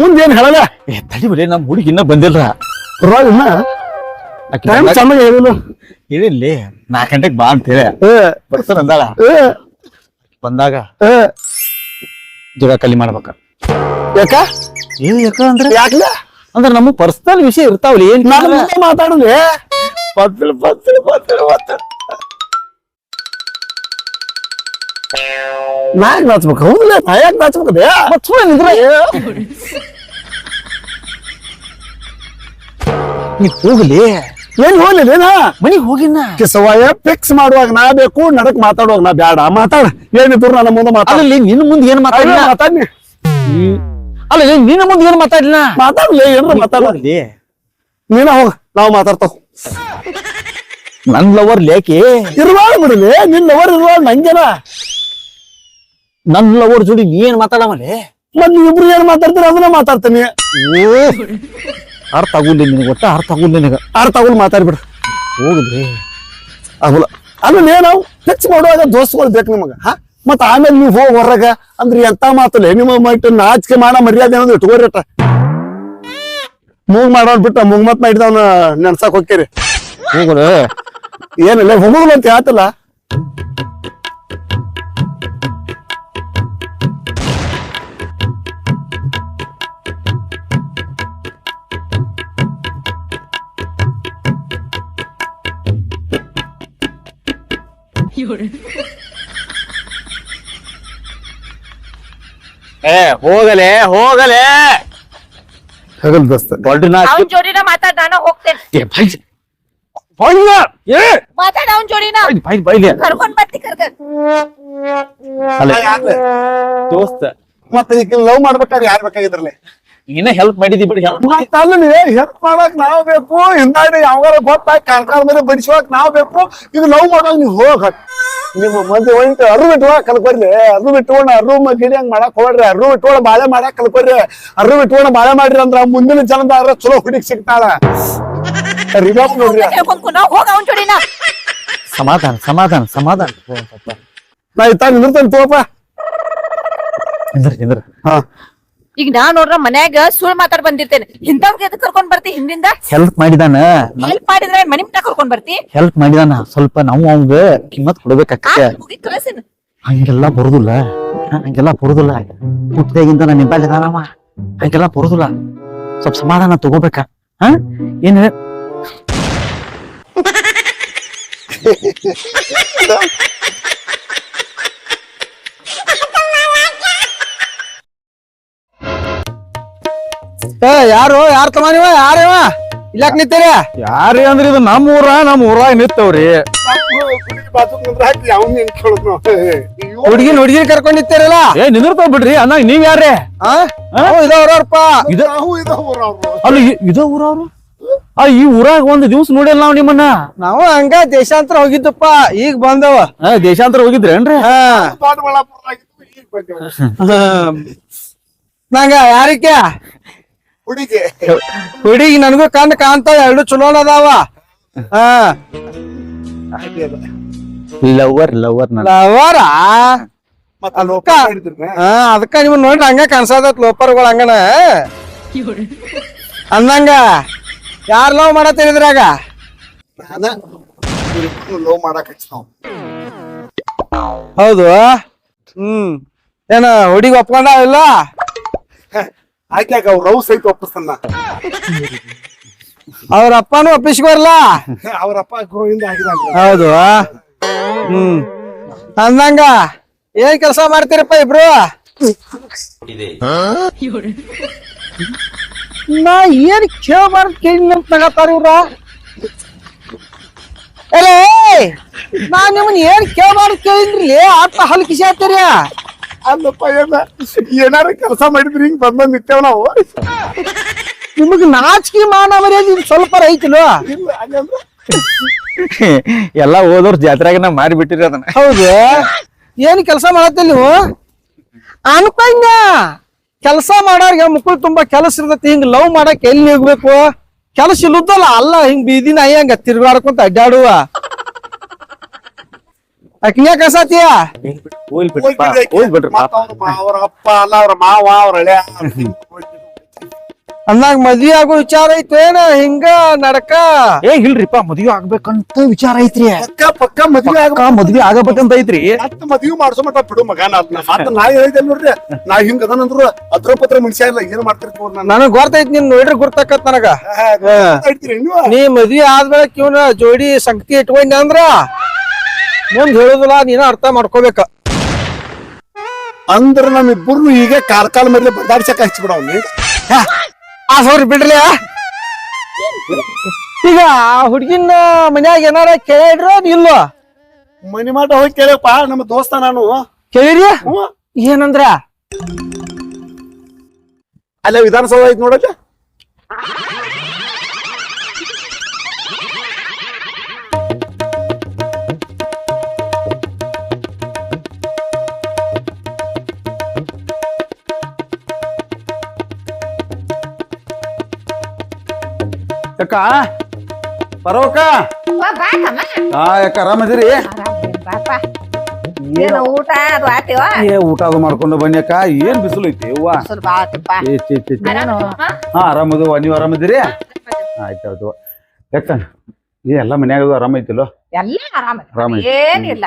ಮುಂದೇನ್ ಹೇಳಲ್ಲ? ಏ ತಡಿ ಬಿಡಿ ನಮ್ಮ ಹುಡುಗಿ ಇನ್ನ ಬಂದಿಲ್ಲ ಪರವಾಗಿಲ್ಲ. ಟೈಮ್ ಚೆನ್ನಾಗಿ ಹೇಳಿಲ್ಲ ಹೇಳಿಲ್ಲಿ ನಾಲ್ಕು ಗಂಟೆಗೆ ಬಾ ಅಂತ ಹೇಳಿ ಅಂದಾಳ. ಬಂದಾಗ ಜಗ ಕಲಿ ಮಾಡ್ಬೇಕ. ಯಾಕ? ಏನ್ ಯಾಕ ಅಂದ್ರೆ? ಯಾಕಲ? ಅಂದ್ರೆ ನಮ್ಮ ಪರ್ಸನಲ್ ವಿಷಯ ಇರ್ತಾವಲ್ಲ ಏನ್ ಮಾತಾಡಲಿ ಪತ್ತಲು ಪತ್ತಲು ಪತ್ತಲು ಪತ್ತಲು ನಾ ಯಾಕೆ ನಾಚ್ಬೇಕು ಹೌದಲ್ಲ ನಾಯಕ್ ಯಾಕೆ ನಾಚ್ಬೇಕದೆ ಮತ್ತ್ ಸುಮ್ನೆ ನಿಂದ್ರೆ ನೀ ಹೋಗ್ಲಿ. ಏನ್ ಹೋಗ್ಲಿಲ್ಲ ಮನಿಗ್ ಹೋಗಿನ ಕಿಸವಾಯ ಫಿಕ್ಸ್ ಮಾಡುವಾಗ ನಾ ಬೇಕು ನಡಕ್ ಮಾತಾಡುವಾಗ ನಾ ಬ್ಯಾಡ. ಮಾತಾಡ. ಏನಿದ್ರು ನನ್ನ ಮುಂದೆ ಮಾತಾಡಲಿ ನಿನ್ ನಿನ್ನ ಮುಂದೆ ಏನ್ ಮಾತಾಡಿಲ್ಲ ಮಾತಾಡ್ನಿ ಅಲ್ಲ ನಿನ್ನ ಮುಂದೆ ಏನ್ ಮಾತಾಡಿಲ್ಲ ಮಾತಾಡ್ಲಿ ಏನ್ರ ಮಾತಾಡಲಿ. ನೀನ ಹೋಗ ನಾವು ಮಾತಾಡ್ತಾವ್ ನನ್ ಲವರ್ ಲೇಕಿ. ಇರುವಾಗ ಬಿಡಲಿ ನಿನ್ ಲವರ್ ಇರುವಾಗ ನಂಗೇನ? ನನ್ ಲವರ್ ಜೋಡಿ ನೀ ಏನ್ ಮಾತಾಡಮಲೆ ಮತ್ ಇಬ್ರು ಏನ್ ಮಾತಾಡ್ತೀರ ಅದನ್ನ ಮಾತಾಡ್ತೀನಿ. ಅರ್ಥ ಆಗುಲ್ಲ ನಿನಗೆ ಗೊತ್ತ ಅರ್ಥ ಆಗುಲ್ಲ ನಿನಗೆ. ಅರ್ಥ ಆಗುಲ್ ಮಾತಾಡ್ಬಿಡ್ರಿ ಹೋಗಿದ್ರಿ. ಆಗುಲ್ಲ. ಆಮೇಲೆ ನಾವು ಹೆಚ್ಚು ಮಾಡುವಾಗ ದೋಸ್ತಗಳು ಬೇಕು ನಿಮಗೆ ಹಾ? ಮತ್ತೆ ಆಮೇಲೆ ನೀವು ಹೋಗಿ ಹೊರಗ ಅಂದ್ರೆ ಎಂತ ಮಾತಲ್ಲ ನಿಮ್ಮ ಮಟ್ಟ ನಾಚಿಕೆ ಮಾಡ ಮರ್ಯಾದೆ ಅನ್ನೋದು ಇಟ್ಕೋರಿಟ ಮೂಗ್ ಮಾಡೋಣ ಬಿಟ್ಟ ಮೂಗ್ ಮತ್ ಮಾಡಿದವನ ನೆನ್ಸಕ್ ಹೋಗ್ತೀರಿ. ಹೋಗ್ಲಿ? ಏನಿಲ್ಲ ಹೋಗುದಂತ ಅಂತ ಹೇಳ್ತಿಲ್ಲ ಏ ಹೋಗಲೆ ಹೋಗಲೆ ಹಗಲ್ ದೋಸ್ತ. ದೊಡ್ಡ ನಾಚ್ ಅವನ್ ಜೋಡಿನ ಮಾತಾಡ್ ನಾನು ಹೋಗ್ತೇನೆ. ಏ ಬಾಯ್ ಬಾಯ್ಲ ಏ! ಮಾತಾಡ ಅವನ್ ಜೋಡಿನ. ಬಾಯ್ ಬಾಯ್ ಬಾಯ್ಲೆ ಕರ್ಕೊಂಡ್ ಬರ್ತಿ ಕರ್ಕ. ಅಲ್ಲ ದೋಸ್ತ. ಮತ್ತೆ ಈಗ ಲವ್ ಮಾಡ್ಬೇಕಾದ್ರೆ ಯಾರು ಬೇಕಾಗಿದ್ರಲ್ಲ? ನೀನ ಹೆಲ್ಪ್ ಮಾಡಿದಿ ಬಿಡಿ ಹೆಲ್ಪ್ ಮಾಡಿ. ನೀ ಹೆಲ್ಪ್ ಮಾಡಕ್ ನಾವ್ ಬೇಕು ಹಿಂದಾಡಿ ಯಾವಾಗ ಗೊತ್ತಾಗಿ ಕಾರ್ಖಾನ ಮೇಲೆ ಬಡಿಸುವಾಗ ನಾವ್ ಬೇಕು. ಇದು ಲವ್ ಮಾಡೋ ನೀವು ಹೋಗ ನಿಮ್ಮ ಮಧ್ಯೆ ಒಂಟು ಅರು ಬಿಟ್ಟುವ ಕಲ್ಕೊರ್ರಿ ಅರು ಅರು ಗಿಡ ಹಂಗ್ ಮಾಡಕ್ ಹೋಗ್ರಿ. ಅರು ಬಿಟ್ಟುವಣ ಬಾಳೆ ಮಾಡಕ್ ಕಲ್ಕೊರ್ರಿ ಅರು ಬಿಟ್ಟುವಣ ಬಾಳೆ ಮಾಡ್ರಿ ಅಂದ್ರ ಮುಂದಿನ ಜನದ ಚಲೋ ಹುಡುಗಿ ಸಿಗ್ತಾಳ. ರಿವಾಪ್ ನೋಡ್ರಿ. ಹೇಳ್ಕೊಂಡ್ ನಾವ್ ಹೋಗ ಅವನ್ ಜೋಡಿನ. ಸಮಾಧಾನ ಸಮಾಧಾನ ಸಮಾಧಾನ. ನಾ ಇತ್ತ ನಿಂದಿರ್ತೇನೆ ತೋಪ ನಿಂದ್ರ ನಿಂದ್ರ. ಹಾ. ಈಗ ನಾ ನೋಡ್ರ ಮನ್ಯಾಗ ಸುಳ್ ಮಾತಾಡ್ ಬಂದಿರ್ತೇನೆ. ಇಂಥವ್ರಿಗೆ ಎದಕ್ ಕರ್ಕೊಂಡ್ ಬರ್ತಿ? ಹಿಂದಿಂದ ಹೆಲ್ಪ್ ಮಾಡಿದಾನ? ಹೆಲ್ಪ್ ಮಾಡಿದ್ರೆ ಮನಿ ಮುಟ್ಟ ಕರ್ಕೊಂಡ್ ಬರ್ತಿ? ಹೆಲ್ಪ್ ಮಾಡಿದಾನ? ಸ್ವಲ್ಪ ನಾವು ಅವಂಗ ಕಿಮ್ಮತ್ ಕೊಡ್ಬೇಕಾಗ್ತದೆ ಕಳ್ಸಿನ ಹಂಗೆಲ್ಲ ಬರುದಿಲ್ಲ. ಹಂಗೆಲ್ಲ ಬರುದಿಲ್ಲ. ಹುಟ್ಟದಾಗಿಂದ ನಾನು ನಿಂಬಲ್ಲಿದಾನವ ಹಂಗೆಲ್ಲ ಬರುದಿಲ್ಲ. ಸ್ವಲ್ಪ ಸಮಾಧಾನ ತಗೋಬೇಕ. ಹಾ? ಏನ್ ಏ ಯಾರು? ಯಾರ ತಮ್ಮ ನೀವ? ಯಾರೇವ ಇಲ್ಲಾಕ್ ನಿಂತೀರಿ? ಯಾರೇ ಅಂದ್ರ ಇದು ನಮ್ಮ ಊರ ನಮ್ಮ ಊರಾಗ ನಿತ್ತವ್ರಿ ಹುಡ್ಗಿನ್ ಹುಡ್ಗಿನ್ ಕರ್ಕೊಂಡ್ ನಿಂತೀರಲ್ಲ? ಏ ನಿಂದಿರ್ತಾವ್ ಬಿಡ್ರಿ ಅಣ್ಣ ನೀವ್ ಯಾರೇ ಆ? ನಾವು ಇದಾವ್ರಪ್ಪ ಇದ ಅಲ್ಲ ಇ- ಇದ ಊರವ್ರು? ಆ ಈ ಊರಾಗ ಒಂದ್ ದಿವ್ಸ ನೋಡಿಲ್ಲ ನಾವ್ ನಿಮ್ಮನ್ನ? ನಾವು ಹಂಗ ದೇಶಾಂತರ ಹೋಗಿದ್ದಪ್ಪ ಈಗ ಬಂದವ. ಆ, ದೇಶಾಂತರ ಹೋಗಿದ್ರೇನ್ರಿ ಹಾ. ನಂಗ ಯಾರಿಕೆ? ಹುಡುಗಿ. ಹುಡುಗಿ ನನಗೂ ಕಂದು ಕಾಣ್ತಾವ ಎರಡು ಚಲೋನ ಅದಾವ. ಹಾ. ಲವರ್ ಲವರ್ ಲವರ ಮತ್ತೆ ಅದಕ್ಕ ಹಾ ಅದಕ್ಕ ನಿಮ್ ನೋಡ್ರಿ ಹಂಗ ಕಾಣ್ಸದತ್ ಲೋಪರ್ಗಳು ಹಂಗನ. ಅಂದಂಗ ಯಾರ್ ಲವ್ ಮಾಡತ್ತೀರಿ ಇದ್ರಾಗ? ಲವ್ ಮಾಡಕ್ ಹೌದು. ಹ್ಮ್. ಏನ ಹುಡುಗಿ ಒಪ್ಕೊಂಡ ಇಲ್ಲ? ಆಕೆ ಅವ್ರ ರೌಸ್ ಐತಿ ಒಪ್ಪಿಸ್ತಾನ ಅವ್ರ ಅಪ್ಪನೂ ಒಪ್ಪಿಸ್ಕೊರ್ಲ ಅವ್ರ ಅಪ್ಪ ಗುರುವಿಂದ ಆಗಿದಾನ್ರಿ ಹೌದು ಹ್ಮ್. ಅಂದಂಗ ಏನ್ ಕೆಲಸ ಮಾಡ್ತೀರಪ್ಪ ಇಬ್ರು? ನಾ ಏನ್ ಕೇಳಬಾರ್ದು ಕೇಳಿ ಅಂತ ತಗತಾರ ಇವ್ರ? ಏ ನಾ ನಿಮ್ಮನ್ ಏನ್ ಕೇಳಬಾರ್ದು ಕೇಳಿದ್ರಿ ಆಟ ಹಲ್ಕಿಸಿ ಹಾಕ್ತೀರಿ? ಅಲ್ಲಪ್ಪ ಏನ ಏನಾರ ಕೆಲಸ ಮಾಡಿದ್ರಿ ಹಿಂಗ್ ಬಂದ್ ಬಂದ್ ನಾವು. ನಿಮಗ್ ನಾಚಿಕೆ ಮಾನ ಮರ್ಯಾದೆ ಇದ್ ಸ್ವಲ್ಪ ಐತಿಲ್ವ ಇಲ್ಲ ಹಂಗಂದ್ರ ಎಲ್ಲಾ ಹೋದವ್ರ ಜಾತ್ರೆಗ ನಾ ಮಾಡಿಬಿಟ್ಟಿರಿ ಅದನ್ನ. ಹೌದು. ಏನ್ ಕೆಲಸ ಮಾಡತ್ತೆ ನೀವು? ಅನ್ಕೊಂಡ ಕೆಲಸ ಮಾಡೋರ್ಗೆ ಮುಕ್ಕಳು ತುಂಬಾ ಕೆಲಸ ಇರ್ತೈತಿ. ಹಿಂಗ್ ಲವ್ ಮಾಡಕ್ ಎಲ್ಲಿ ಹೋಗ್ಬೇಕು? ಕೆಲಸ ಇಲ್ಲದಲ್ಲ ಅಲ್ಲ ಹಿಂಗ್ ಬೀದಿನ ಅಯ್ಯಂಗ ತಿರ್ಗಾಡ್ಕೊಂತ ಅಡ್ಡಾಡುವ. ಅಕ್ನ್ಯಾ ಕಸಾತಿಯ. ಅವ್ರ ಅಪ್ಪ ಅಲ್ಲ ಅವ್ರ ಮಾವ ಅವ್ರ ಹಳೆ ಅಂದಾಗ ಮದ್ವಿ ಆಗೋ ವಿಚಾರ ಐತೇನ ಹಿಂಗ ನಡಕ. ಏ ಇಲ್ರಿಪ್ಪ ಮದ್ವಿ ಆಗ್ಬೇಕಂತ ವಿಚಾರ ಐತ್ರಿ. ಪಕ್ಕ ಪಕ್ಕ ಮದ್ವಿ ಆಗ ಮದ್ವಿ ಆಗಬೇಕಂತ ಐತ್ರಿ. ಮದ್ವಿ ಮಾಡ್ಸೋ ಮಟ್ಟ ಬಿಡು ಮಗ ನಾ ಹೇಳಿದೆ ನೋಡ್ರಿ. ನಾ ಹಿಂಗ ಅದನಂದ್ರು ಅದ್ರ ಪತ್ರ ಮನುಷ್ಯ ಇಲ್ಲ ಏನ್ ಮಾಡ್ತಿರ್ತೀವಿ ನಾನು ನನಗ್ ಗೊತ್ತೈತಿ ನಿನ್ ನೋಡ್ರಿ ಗುರ್ತಕತ್ ನನಗ. ನೀ ಮದ್ವಿ ಆದ್ಮೇಲೆ ಕಿವ್ನ ಜೋಡಿ ಸಂಗತಿ ಇಟ್ಕೊಂಡಿ ಅಂದ್ರ ಮುಂದ್ ಹೇಳುದಿಲ್ಲ ನೀನ ಅರ್ಥ ಮಾಡ್ಕೋಬೇಕ. ಅಂದ್ರ ನಮ್ಮಿಬ್ಬರು ಈಗ ಕಾರ್ಕಾಲ ಕಾಲ್ ಮೇಲೆ ಬದಾಡ್ಸಕ್ ಹಚ್ಚಿ ಅವ್ನಿ. ಆ ಸೌರಿ ಬಿಡ್ರಿ ಈಗ ಆ ಹುಡ್ಗಿನ ಮನ್ಯಾಗ ಏನಾರ ಕೇಳಿಡ್ರ ಇಲ್ವ ಮನಿ ಮಾಟ ಹೋಗಿ ಕೇಳಪ್ಪ ನಮ್ಮ ದೋಸ್ತ ನಾನು. ಕೇಳಿರಿ. ಏನಂದ್ರ? ಅಲ್ಲೇ ವಿಧಾನಸೌಧ ಐತ್ ನೋಡಕ್ಕೆ? ಅಕ್ಕ ಬರೋಕ ಹಾ ಯಾಕ ಆರಾಮದಿರಿ? ಏನು ಊಟ ಅದು ಆತಿವ ಏ ಊಟ ಅದು ಮಾಡ್ಕೊಂಡು ಬನ್ನಿ ಅಕ್ಕ. ಏನ್ ಬಿಸಿಲು ಐತಿ ಅವ್ವ? ಸ್ವಲ್ಪ ಆತಪ್ಪ. ಏ ಚೇ ಚೇ ಚೇ. ಹಾ? ಆರಾಮದವ. ನೀವ್ ಆರಾಮದಿರಿ? ಆಯ್ತು ಯಾಕ? ಏ ಎಲ್ಲ ಮನ್ಯಾಗ ಆರಾಮ ಐತಿಲ್ಲೋ? ಎಲ್ಲ ಆರಾಮ ಆರಾಮ ಐತಿ. ಏನಿಲ್ಲ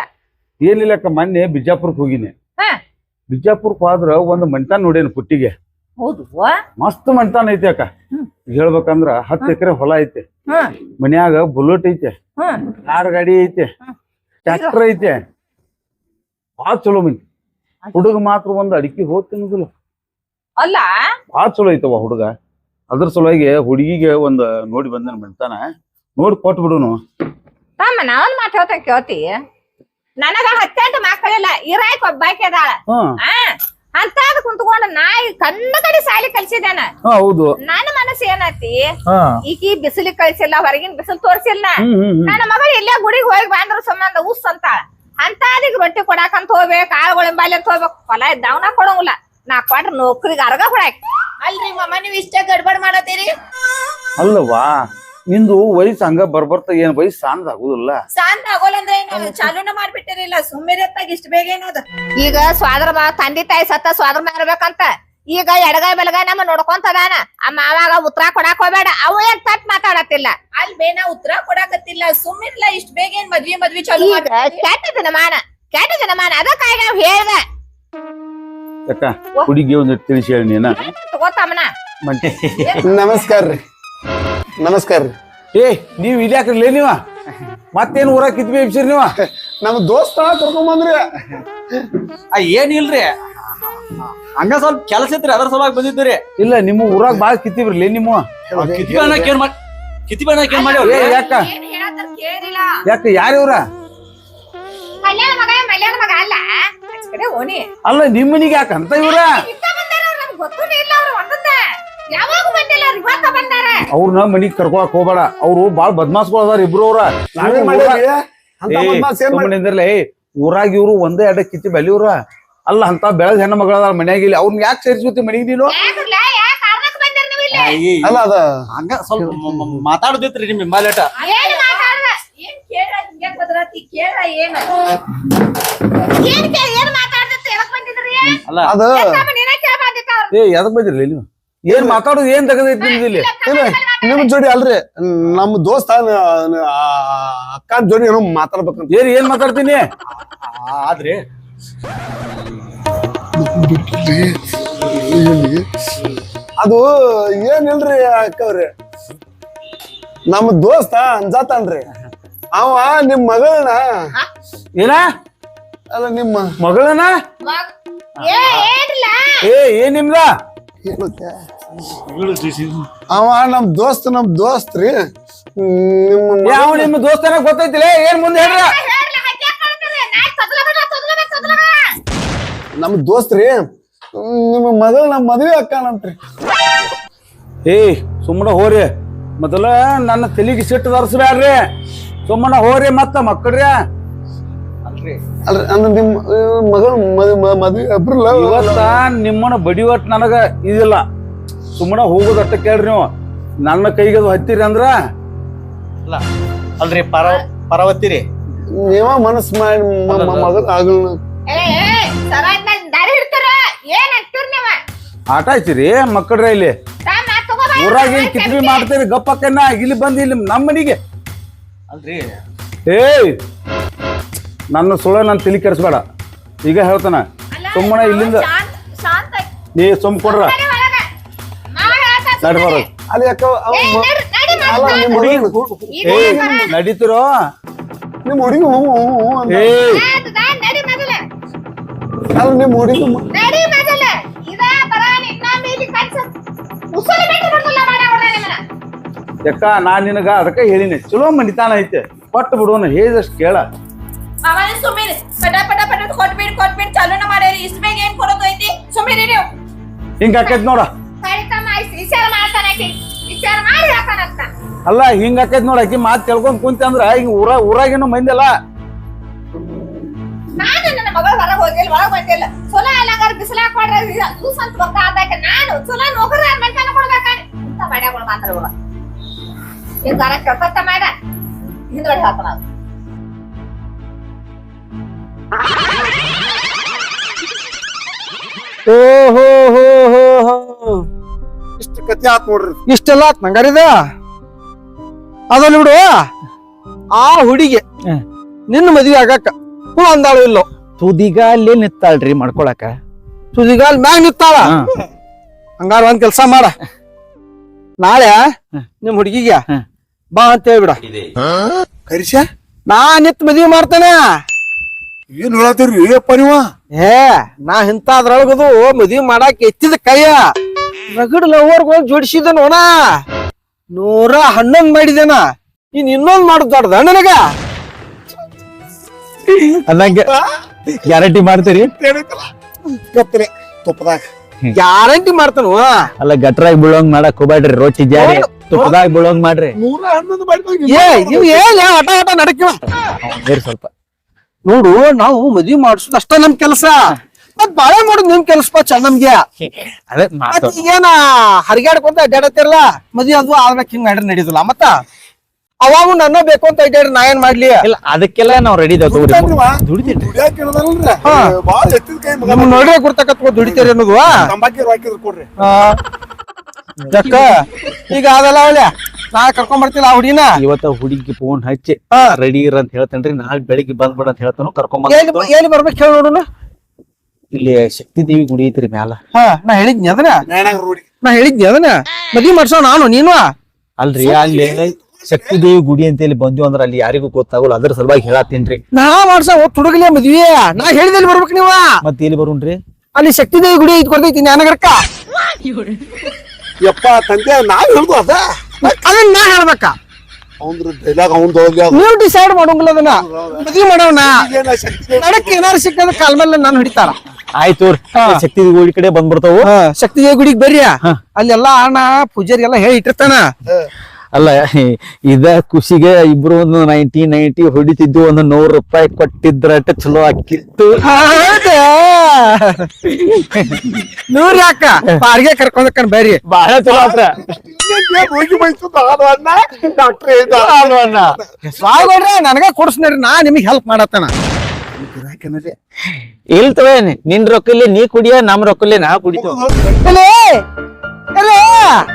ಏನಿಲ್ಲ ಅಕ್ಕ ಮೊನ್ನೆ ಬಿಜಾಪುರಕ್ಕೆ ಹೋಗಿನಿ. ಹಾ. ಬಿಜಾಪುರಕ್ಕೆ ಹೋದ್ರ ಒಂದ್ ಮಂಟಾನ್ ನೋಡೇನು ಪುಟ್ಟಿಗೆ. ಹೌದು ಮಸ್ತ್ ಮಂಟಾನ್ ಐತಿ ಅಕ್ಕ. ಹೇಳ್ಬೇಕಂದ್ರ ಹತ್ತು ಎಕರೆ ಹೊಲ ಐತೆ. ಮನ್ಯಾಗ ಬುಲೆಟ್ ಐತೆ. ಕಾರ್ ಗಾಡಿ ಐತೆ. ಟ್ರ್ಯಾಕ್ಟರ್ ಐತೆ. ಬಾಳ ಚಲೋ ಮಂದಿ ಹುಡುಗ ಮಾತ್ರ ಒಂದ್ ಅಡಿಕೆ ಹೋದ್ ತಿನ್ನೋದಿಲ್ಲ ಅಲ್ಲ? ಭಾಳ ಚಲೋ ಐತವ ಹುಡುಗ. ಅದ್ರ ಸಲುವಾಗಿ ಹುಡುಗಿಗೆ ಒಂದ್ ನೋಡಿ ಬಂದನ್ ಬಿಡ್ತಾನ. ನೋಡಿ ಕೊಟ್ಟು ಬಿಡುನು. ತಮ್ಮ ನಾವೊಂದ್ ಮಾತು ಹೇಳ್ತೇನೆ ಕೇಳ್ತಿ. ನನಗ ಹತ್ತೆಂಟು ಮಕ್ಕಳಿಲ್ಲ. ಇರಾಯ್ಕ ಒಬ್ಬಾಕಿ ಅದಾಳ. ಆ ಅಂತಾದ ಕುಂತ್ಕೊಂಡು ನಾಯಿ ಕಣ್ಣು ಕಡಿ ಸಾಲಿ ಕಲ್ಸಿದಾನ ಹಾ ಹೌದು. ನನ್ನ ಮನಸ್ಸು ಏನತಿ? ಹಾ. ಈಕಿ ಬಿಸಿಲಿಗೆ ಕಳ್ಸಿಲ್ಲ ಹೊರಗಿನ ಬಿಸಿಲು ತೋರ್ಸಿಲ್ಲ. ಹ್ಮ್ ಹ್ಮ್ ಹ್ಮ್. ನನ್ನ ಮಗಳು ಇಲ್ಲೇ ಗುಡಿಗೆ ಹೋಗಿ ಬಂದ್ರ ಸಂಬಂಧ ಉಸ್ ಅಂತಾಳ ಅದಕ್ಕೆ ರೊಟ್ಟಿ ಕೊಡಾಕಂತ ಹೋಗ್ಬೇಕು ಕಾಳುಗಳ ಬಾಲಿ ಅಂತ ಹೋಗ್ಬೇಕು. ಹೊಲ ಇದ್ದಾವನ ಕೊಡಂಗಿಲ್ಲ. ನಾ ಕೊಟ್ರ ನೌಕರಿಗೆ ಅರ್ಗ ಕೊಡಾಕ. ಅಲ್ರಿ ಮಮ್ಮ ನೀವ್ ಇಷ್ಟ ಗಡ್ಬಡ್ ಮಾಡತ್ತೀರಿ? ಅಲ್ಲವಾ ನಿಂದು ವಯಸ್ಸು ಹಂಗ ಬರ್ಬರ್ತ ಏನ್ ವಯಸ್ಸು ಸಾಂದ್ ಆಗುದಿಲ್ಲ. ಶಾಂತ ಆಗೋಲ್ಲ ಅಂದ್ರೆ ಏನು ಚಾಲೂನ ಮಾಡ್ಬಿಟ್ಟಿರಲಿಲ್ಲ ಸುಮ್ಮಿರತ್ತಾಗ ಇಷ್ಟ ಬೇಗ ಏನೋದ ಈಗ ಸ್ವಾದ್ರ ಬಾ ತಂದೆ ತಾಯಿ ಸತ್ತ ಸ್ವಾದ್ರ ಮಾಡ್ಬೇಕಂತ ಈಗ ಎಡಗಾಯಿ ಬೆಳಗಾಯಿ ನಮ್ಮ ನೋಡ್ಕೊಂತದಾನ. ಆ ಮಾವಾಗ ಉತ್ತರ ಕೊಡಾಕ್ ಹೋಗ್ಬೇಡ. ಅವ ಏನ್ ತಟ್ ಮಾತಾಡತ್ತಿಲ್ಲ. ಅಲ್ ಬೇನ ಉತ್ತರ ಕೊಡಾಕತ್ತಿಲ್ಲ. ಸುಮ್ಮಿರ್ಲ ಇಷ್ಟ ಬೇಗ ಏನ್ ಮದ್ವಿ ಮದ್ವಿ ಚಾಲು ಕೆಟ್ಟ ದಿನಮಾನ ಕೆಟ್ಟ ದಿನಮಾನ ಅದಕ್ಕಾಗಿ ನಾವ್ ಹೇಳ್ದೆ. ಯಾಕ? ಹುಡುಗಿ ಒಂದು ತಿಳಿಸಿ ಹೇಳಿ ನೀನ. ತಗೋತಮ್ಮನ ನಮಸ್ಕಾರ ರೀ ನಮಸ್ಕಾರ ರೀ. ಏ ನೀವು ಇಲ್ಲಿ ಯಾಕ್ರಲ್ಲ ನೀವ? ಮತ್ತೇನು ಊರಾಗ ಕಿತ್ಬಿ ಎಬ್ಸಿರಿ ನೀವ? ನಮ್ಮ ದೋಸ್ತ ಕರ್ಕೊಂಬಂದ್ರಿ ಆ ಏನಿಲ್ರಿ ಹಂಗ ಸ್ವಲ್ಪ ಕೆಲಸ ಇತ್ರಿ ಅದ್ರ ಸಲುವಾಗಿ ಬಂದಿದ್ದೀರಿ ಇಲ್ಲ ನಿಮ್ಮ ಊರಾಗ ಬಾಳ ಲೇ ನಿಮ್ಮ. ಕಿತ್ತಿ ಬಣ್ಣ ಏನ್ ಮಾಡಿ ಕಿತ್ತಿ ಬಣ್ಣಕ್ಕೆ ಏನ್ ಮಾಡ್ಯಾವ್ರಿ? ಏ ಯಾಕ? ಏನ್ ಹೇಳತ್ತಾರ ಕೇಳಿಲ್ಲ. ಯಾಕ ಯಾರು ಇವ್ರ? ಮಗ ಮಗ ಅಲ್ಲ. ಆಚೆ ಕಡೆ ಓಣಿ ಅಲ್ಲ ನಿಮ್ ಮನಿಗೆ ಯಾಕ ಅಂತ ಇವ್ರ? ಇತ್ತ ಬಂದಾರ ಅವ್ರು ನಮ್ಗೆ ಗೊತ್ತೂ ಇಲ್ಲ ಅವ್ರು ಒಂದೊಂದ. ಯಾವಾಗ ಬಂದಿಲ್ಲ ಅವ್ರು ಇವತ್ತ ಬಂದಾರ? ಅವ್ರನ್ನ ಮನಿಗ್ ಕರ್ಕೊಳಕ್ ಹೋಗ್ಬೇಡ. ಅವ್ರು ಬಾಳ ಬದ್ಮಾಸ್ಗಳದಾರ ಇಬ್ರು ಅವ್ರ. ನಾವೇನ್ ಅಂತ ಬದ್ಮಾಸ್ ಏನ್ ಮಾಡಿ ಊರಾಗ ಇವ್ರು ಒಂದೇ ಅಡ್ಡ ಕಿತ್ತಿ ಬೆಲಿವ್ರ ಇವ್ರ ಅಲ್ಲ ಅಂತ ಬೆಳದ ಹೆಣ್ಣು ಮಗಳ ಮನ್ಯಾಗ ಇಲ್ಲಿ. ಅವ್ರನ್ನ ಯಾಕೆ ಸೇರಿಸ್ಕೊತಿ ಮನಿಗೆ ನೀನು? ಯಾಕಲ್ಲ ಯಾವ ಕಾರಣಕ್ಕೆ ಬಂದಿರ ನೀವು ಇಲ್ಲಿ? ಅಲ್ಲ ಅದ ಹಂಗ ಸ್ವಲ್ಪ ಮ- ಮ- ಮಾತಾಡೋದಿತ್ರಿ ನಿಮ್ ಹಿಂಬಾಲೇಟ ಏನು ಮಾತಾಡ್ದ? ಏನ್ ಕೇಳ ಹಿಂಗ್ಯಾ ಬದ್ರಾತಿ ಕೇಳ ಏನ? ಏನ್ ಕೇಳಿ ಏನ್ ಮಾತಾಡ್ದತ್ತ ಎದಕ್ ಬಂದಿದ್ರಿ? ಅಲ್ಲ. ಅದ ಕೇಳ ಬಂದಿತ್ತ ಅವ್ರು? ಏ ಎದಕ್ ಬಂದಿರ್ಲಿ ನೀವು? ಏನ್ ಮಾತಾಡೋದು ಏನ್ ತೆಗದೈತಿ ನಿಮ್ದು ಇಲ್ಲಿ? ಇಲ್ಲ ನಿಮ್ ಜೋಡಿ ಅಲ್ರಿ? ನಮ್ ದೋಸ್ತ ಅಕ್ಕ ಜೋಡಿ ಏನೋ ಮಾತಾಡ್ಬೇಕಂತ. ಏನ್ ಏನ್ ಮಾತಾಡ್ತೀನಿ? ಆದ್ರೆ ಅದು ಏನಿಲ್ರಿ ಅಕ್ಕವ್ರಿ? ನಮ್ ದೋಸ್ತ ಅಂಜಾತಾನ್ರಿ. ಅವ ನಿಮ್ ಮಗಳನ್ನ ಏನ? ಅಲ್ಲ ನಿಮ್ಮ ಮಗಳನ ಏ ಏನಿಲ್ಲ ಏ ಏನ್ ನಿಮ್ದ? ಏನಕ್ಕೆ? ಅವ ನಮ್ ದೋಸ್ತ್ ನಮ್ ದೋಸ್ತ್ ರೀ. ನಿಮ್ಮ ಯಾವ ನಿಮ್ಮ ದೋಸ್ತನ ಗೊತ್ತೈತಿಲ್ಲ ಏನ್ ಮುಂದೆ ಹೇಳ್ರ. ನಮ್ ದೋಸ್ತ್ ರೀ. ನಿಮ್ಮ ಮಗಳ ನಮ್ ಮದ್ವೆ ಅಕ್ಕನಂತ್ರಿ. ಏ ಸುಮ್ಮನ ಹೋರಿ. ಮೊದಲ ನನ್ನ ತಲೆಗೆ ಸಿಟ್ಟು ತರಿಸ್ಬ್ಯಾಡ್ರಿ. ಸುಮ್ಮನ ಹೋರಿ ಮತ್ತ ಮಕ್ಕಳ್ರಿ. ಅಲ್ರಿ. ಅಲ್ರಿ ಅಂದ್ರೆ ನಿಮ್ಮ ಮಗಳ ಮದ್ವೆ ಅಬ್ರಲ್ಲ ಇವತ್ತ ನಿಮ್ಮನ್ನ ಬಡಿವಟ್ ನನಗ ಇದಿಲ್ಲ. ಸುಮ್ಮನ ಹೋಗೋದಟ್ಟ ಕೇಳ್ರಿ ನೀವು. ನನ್ನ ಕೈಗೆ ಅದು ಹತ್ತಿರಿ ಅಂದ್ರ? ಅಲ್ಲ ಅಲ್ರಿ ಪರ ಪರವತ್ತಿರಿ. ನೀವ ಮನಸ್ ಮಾಡಿ ಮಗಳ ಆಗಲ್ನ? ಏ, ಏ, ಸರ ದಾರಿ ಹಿಡ್ತೀರ? ಏನ್ ಅಂತೀರ್ ನೀವ? ಆಟ ಆಯ್ತಿರಿ ಮಕ್ಕಳ್ರಿ ಇಲ್ಲಿ. ಊರಾಗ ಕಿತ್ಬಿ ಮಾಡ್ತೀರಿ? ಗಪ್ಪಕ್ಕನ್ನ ಇಲ್ಲಿ ಬಂದು ಇಲ್ಲಿ ನಮ್ಮ ಮನಿಗೆ ಅಲ್ರಿ. ಏಯ್ ನನ್ನ ಸುಳ್ಳ ನಾನು ತಲಿ ಕೆಡಿಸ್ಬೇಡ ಈಗ ಹೇಳ್ತಾನೆ. ಸುಮ್ಮನೆ ಇಲ್ಲಿಂದ ನೀ ಸುಮ್ ಕೊಡ್ರ. ನಡ್ಬಾರ ಅಲ್ಲಿ ಯಾಕ ಏ, ನಡೀತಿರೋ? ನಿಮ್ಮ ಹುಡುಗಿ ದಾ, ಅಲ್ಲ ನಿಮ್ಮ ಹುಡುಗಿ. ಯಾಕ ನಾ ನಿನಗ ಅದಕ್ಕೆ ಹೇಳಿನಿ. ಚಲೋ ಮನಿತಾನ ಐತೆ. ಕೊಟ್ಟು ಬಿಡೋನ ಹೇಳಿದಷ್ಟು ಕೇಳ. ಚಾಲೂನ ಮಾಡ್ಯಾರಿ ಇಷ್ಟ ಬೇಗ ಏನ್ ಕೊಡೋದು ಐತಿ? ಸುಮ್ಮನೆ ನೀವು ಹಿಂಗ ಆಕೈತ್ ನೋಡ. ವಿಚಾರ ಮಾಡ್ತಾನ ಆಕಿ. ವಿಚಾರ ಮಾಡಿ ಹೇಳ್ತಾನಂತ. ಅಲ್ಲ ಹಿಂಗ ಆಕೈತ್ ನೋಡ ಆಕಿ. ಮಾತ್ ಕೇಳ್ಕೊಂಡ್ ಕುಂತ ಅಂದ್ರ ಈಗ ಊರ ಊರಾಗೇನು ಮಂದಿಲ್ಲ ನಾನು ನನ್ನ ಮಗಳು ಹೊರಗೆ ಹೋಗಿಲ್ಲ ಹೊರಗೆ ಬಂದಿಲ್ಲ. ಚಲೋ ಅಂತ ರೊಕ್ಕ ಆದಾಕ ನಾನು ಚಲೋ ನೌಕರಿ ಮನ್ಕನ ಕೊಡ್ಬೇಕ? ಇಂತ ಮಾಡ್ಯಾಗಳು ಮಾತ್ರ ಇವ್ರ ಈಗ ದರ ಕೆಡ್ತ ಮಾಡ ಹಿಂದ್ಗಡೆ ಹಾಕೋಣ. ಓ ಹೋ ಹೋ ಹೋ ಹೋ. ಇಷ್ಟ ಕತಿ ಆತ್ ನೋಡ್ರಿ. ಇಷ್ಟೆಲ್ಲ ಆತ್ ನಂಗಾರಿದ ಅದನ್ನ ಬಿಡು. ಆ ಹುಡುಗಿ ಹ್ಮ್. ನಿನ್ನ ಮದ್ವೆ ಆಗಕ್ಕ ಹ್ಞೂ ಅಂದಾಳು ಇಲ್ಲೋ. ತುದಿಗಾಲಿ ನಿತ್ತಾಳ್ರಿ ಮಾಡ್ಕೊಳಕ. ತುದಿಗಾಲ್ ಮ್ಯಾಗ ನಿತ್ತಾಳ ಹಾ. ಹಂಗಾರ ಒಂದ್ ಕೆಲ್ಸ ಮಾಡ. ನಾಳೆ. ನಿಮ್ ಹುಡುಗಿಗೆ. ಬಾ ಅಂತ ಹೇಳ್ಬಿಡ. ಕರಿಸ ನಾ ನಿತ್ ಮದ್ವಿ ಮಾಡ್ತೇನೆ. ಏನ್ ಹೇಳತ್ತೀರಿ ಏಪ್ಪ ನೀವ ಏ ನಾ ಇಂಥದ್ರೊಳಗದು ಮದ್ವಿ ಮಾಡಾಕ ಎತ್ತಿದ ಕೈಯ. ರಗಡ್ ಹೋಗಿ ಜೋಡಿಸಿದ ನೋಣ ನೂರ ಹನ್ನೊಂದ್ ಮಾಡಿದೇನ. ಇನ್ ಇನ್ನೊಂದ್ ಮಾಡುದ್ ದೊಡ್ಡದ ನನಗ. ಅನ್ನಂಗೆ. ಗ್ಯಾರಂಟಿ ಮಾಡ್ತೀರಿ? ಗೊತ್ತಿಲ್ಲ. ತುಪ್ಪದಾಗ. ಗ್ಯಾರಂಟಿ ಮಾಡ್ತಾನು ಅಲ್ಲ ಗಟ್ರಾಗಿ ಬೀಳೋಂಗ್ ಮಾಡಕ್ ಹೋಗ್ಬೇಡ್ರಿ ರೊಟ್ಟಿ ಜಾರಿ. ತುಪ್ಪದಾಗ ಬೀಳೋಂಗ್ ಮಾಡ್ರಿ. ನೂರ ಹನ್ನೊಂದು ಮಾಡಿದಾಗ ಏ ಇವ್ ಏನ್ ಆಟ ಆಟ ನಡಕಿವ? ಬೇರೆ ಸ್ವಲ್ಪ. ನೋಡು ನಾವು ಮದ್ವಿ ಮಾಡಿಸೋದು ಅಷ್ಟ ನಮ್ ಕೆಲಸ. ಮತ್ ಬಾಳೆ ಮಾಡೋದು ನಿಮ್ ಕೆಲಸಪ್ಪ ಚಂದ ನಮ್ಗೆ. ಅದೇ ಮಾತು. ಮತ್ ಈಗೇನ ಹರಿಗಾಡ್ಕೊಂತ ಅಡ್ಡಾಡತ್ತಿರಲ್ಲ ಮದ್ವಿ ಅದು ಆದ್ಮೇಲೆ ಹಿಂಗ್ ನಡ್ರಿ ನಡೀದಿಲ್ಲ ಮತ್ತ ಅವಾಗ ನನ್ನ ಬೇಕು ಅಂತ ಅಡ್ಡಾಡ್ರಿ ನಾ ಏನ್ ಮಾಡ್ಲಿ? ಇಲ್ಲ ಅದಕ್ಕೆಲ್ಲ ನಾವ್ ರೆಡಿ ಇದಾವ್ ತಗೋರಿ ದುಡಿತೀರಿ. ಹಾ. ಬಾಳ ಎತ್ತಿದ ಕೈ ಮಗ. ನಿಮ್ ನೋಡ್ರಿ ಗುರ್ತಕತ್ಕೋ ದುಡಿತೀರಿ ಅನ್ನೋದು. ತಂಬಾಕಿ ಹಾಕಿದ್ರು ಕೊಡ್ರಿ. ಆ, ಯಾಕ ಈಗ ಅದಲ್ಲ ಅವಳೆ. ನಾ ಕರ್ಕೊಂಡ್ ಬರ್ತಿಲ್ಲ ಆ ಹುಡಿನ ಇವತ್ತ ಹುಡುಗಿ ಫೋನ್ ಹಚ್ಚಿ ರೆಡಿ ಇರ ಅಂತ ಹೇಳ್ತೇನ್ರಿ ನಾಳೆ ಬೆಳಿಗ್ಗೆ ಬಂದ್ಬಿಡ ಅಂತ ಹೇಳ್ತಾನು ಕರ್ಕೊಂಡ್ ಎಲ್ಲಿ ಬರ್ಬೇಕು ಹೇಳಿ ನೋಡೋಣ ಇಲ್ಲಿ ಶಕ್ತಿ ದೇವಿ ಗುಡಿ ಐತ್ರಿ ಮ್ಯಾಲ. ಹಾ ನಾ ಹೇಳಿದ್ನಿ ಅದನ್ನ. ನಾ ಹೇಳಿದ್ನಿ ಅದನ್ನ. ಮದ್ವಿ ಮಾಡ್ಸೋ ನಾನು ನೀನು? ಅಲ್ರಿ ಅಲ್ಲಿ ಶಕ್ತಿ ದೇವಿ ಗುಡಿ ಅಂತ ಹೇಳಿ ಬಂದ್ವಿ ಅಂದ್ರೆ ಅಲ್ಲಿ ಯಾರಿಗೂ ಗೊತ್ತಾಗಲ್ಲ ಅದ್ರ ಸಲುವಾಗಿ ಹೇಳತ್ತೇನ್ರಿ ನಾ ಮಾಡ್ಸ ಒಟ್ಟು ಹುಡುಗಲಿ ಮದ್ವಿ. ನಾ ಹೇಳಿದಲ್ಲಿ ಬರ್ಬೇಕು ನೀವ. ಮತ್ ಇಲ್ಲಿ ಬರುಣ್ರಿ ಅಲ್ಲಿ ಶಕ್ತಿ ದೇವಿ ಗುಡಿ ಇದ್ ಕೊಡ್ತೈತಿ ಜ್ಞಾನಗರಕ್ಕ. ಯಪ್ಪ ತಂದೆ ನಾವ್ ಹೇಳ್ದು ಅದ. ಅದನ್ನ ನಾ ಹೇಳ್ಬೇಕ? ಅವಂದ್ರ ಡೈಲಾಗ್ ಅವ್ನ್ ನೀವು ಡಿಸೈಡ್ ಮಾಡೋಂಗಿಲ್ಲ ಅದನ್ನ. ಮದ್ವಿ ಮಾಡೋಣ. ನಡಕ್ ಏನಾರು ಸಿಕ್ಕದ ಕಾಲ್ ಮೇಲೆ ನಾನು ಹಿಡಿತಾರ. ಆಯ್ತು ಶಕ್ತಿ ಗುಡಿ ಕಡೆ ಬಂದ್ಬಿಡ್ತಾವು. ಹಾ, ಶಕ್ತಿ ದೇವಿ ಗುಡಿಗೆ ಬರ್ರಿ. ಹಾ. ಅಲ್ಲೆಲ್ಲ ಅಣ್ಣ ಪೂಜಾರಿ ಎಲ್ಲ ಹೇಳಿ ಇಟ್ಟಿರ್ತಾನ. ಅಲ್ಲ ಇದ ಖುಷಿಗೆ ಇಬ್ರು ಒಂದು ನೈಂಟಿ ನೈಂಟಿ ಹೊಡಿತಿದ್ವು ಒಂದು ನೂರು ರೂಪಾಯಿ ಕೊಟ್ಟಿದ್ರಟ ಚಲೋ ಆಕಿತ್ತು? ನೂರ್ ಯಾಕ? ಬಾಡಿಗೆ ಕರ್ಕೊಂಡ್ ಬರ್ರಿ. ಬಹಳ ಚಲೋ ಹೋಗಿ ಡಾಕ್ಟರ್ ನನಗ ಕೊಡ್ಸ್ನೇರಿ ನಾ ನಿಮಗ್ ಹೆಲ್ಪ್ ಮಾಡತ್ತನ. ಇಲ್ತವೆ ನಿನ್ ರೊಕ್ಕಲ್ಲಿ ನೀ ಕುಡಿಯ ನಮ್ ರೊಕ್ಕಲ್ಲಿ ನಾ ಕುಡಿತೇ.